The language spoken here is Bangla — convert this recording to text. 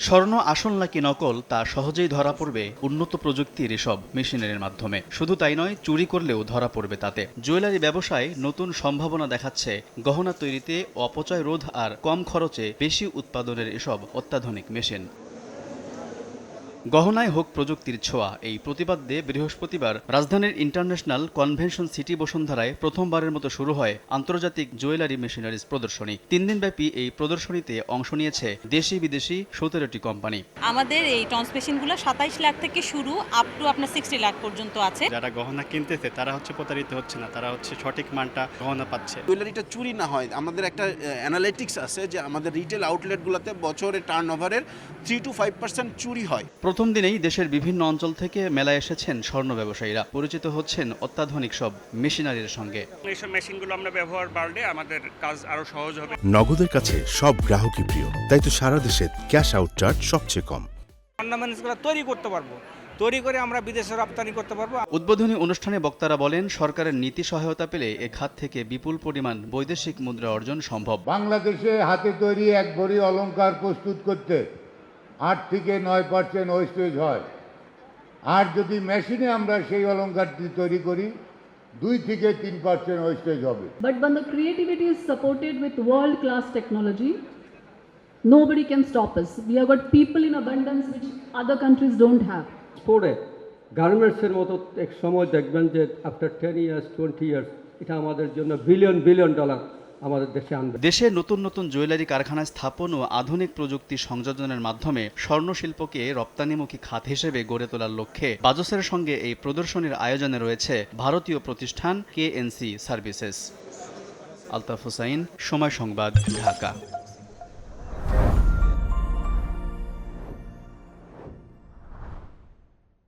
স্বর্ণ আসল নাকি নকল, তা সহজেই ধরা পড়বে উন্নত প্রযুক্তির এসব মেশিনারির মাধ্যমে। শুধু তাই নয়, চুরি করলেও ধরা পড়বে তাতে। জুয়েলারি ব্যবসায় নতুন সম্ভাবনা দেখাচ্ছে। গহনা তৈরিতে অপচয় রোধ আর কম খরচে বেশি উৎপাদনের এসব অত্যাধুনিক মেশিন। গহনায় হোক প্রযুক্তির ছোঁয়া এই প্রতিবাদ্যে বৃহস্পতিবার রাজধানীর ইন্টারন্যাশনাল কনভেনশন সিটি বসুন্ধরায় প্রথমবারের মতো শুরু হয় আন্তর্জাতিক জুয়েলারি মেশিনারিজ প্রদর্শনী। তিন দিনব্যাপী এই প্রদর্শনীতে অংশ নিয়েছে দেশি বিদেশি সতেরোটি কোম্পানি। আমাদের এই ট্রান্সমিশনগুলো সাতাইশ লাখ থেকে শুরু আপ টু আপনার সিক্সটি লাখ পর্যন্ত আছে। যারা গহনা কিনতেছে তারা হচ্ছে প্রতারিত হচ্ছে না তারা হচ্ছে সঠিক মানটা গহনা পাচ্ছে। জুয়েলারিটা চুরি না হয়। আমাদের একটা অ্যানালিটিক্স আছে যে আমাদের রিটেল আউটলেটগুলোতে বছরে টার্ন ওভারের থ্রি টু ফাইভ পার্সেন্ট চুরি হয়। প্রথম দিনেই দেশের বিভিন্ন অঞ্চল থেকে মেলায় এসেছেন স্বর্ণ ব্যবসায়ীরা। পরিচিত হচ্ছেন অত্যাধুনিক সব মেশিনারির সঙ্গে। এইসব মেশিনগুলো আমরা ব্যবহার বাড়লে আমাদের কাজ আরও সহজ হবে। নগদের কাছে সব গ্রাহকই প্রিয় তাই তো সারা দেশে ক্যাশ আউট চার্জ সবচেয়ে কম। অর্নামেন্টসগুলো তৈরি করতে পারব। তৈরি করে আমরা বিদেশে রপ্তানি করতে পারব। উদ্বোধনী অনুষ্ঠানে বক্তারা বলেন সরকারের নীতি সহায়তা পেলে এ খাত থেকে বিপুল পরিমাণ বৈদেশিক মুদ্রা অর্জন সম্ভব। বাংলাদেশে হাতে তৈরি এক ভরি অলংকার প্রস্তুত করতে আট থেকে নয় পার্সেন্ট ওয়েস্ট হয়। আর যদি মেশিনে আমরা সেই অলঙ্কারটি তৈরি করি দুই থেকে তিন পার্সেন্ট ওয়েস্ট হবে। But when the creativity is supported with world class technology nobody can stop us we have got people in abundance which other countries don't have স্পোর্টে গার্মেন্টসের মতো এক সময় দেখবেন যে after ten years twenty years এটা আমাদের জন্য বিলিয়ন বিলিয়ন ডলার আমাদের দেশে আনবে। দেশে নতুন নতুন জুয়েলারি কারখানা স্থাপন ও আধুনিক প্রযুক্তি সংযোজনের মাধ্যমে স্বর্ণশিল্পকে রপ্তানিমুখী খাত হিসেবে গড়ে তোলার লক্ষ্যে বাজসের সঙ্গে এই প্রদর্শনীর আয়োজনে রয়েছে ভারতীয় প্রতিষ্ঠান কেএনসি সার্ভিসেস। আলতাফ হুসাইন, সময় সংবাদ, ঢাকা।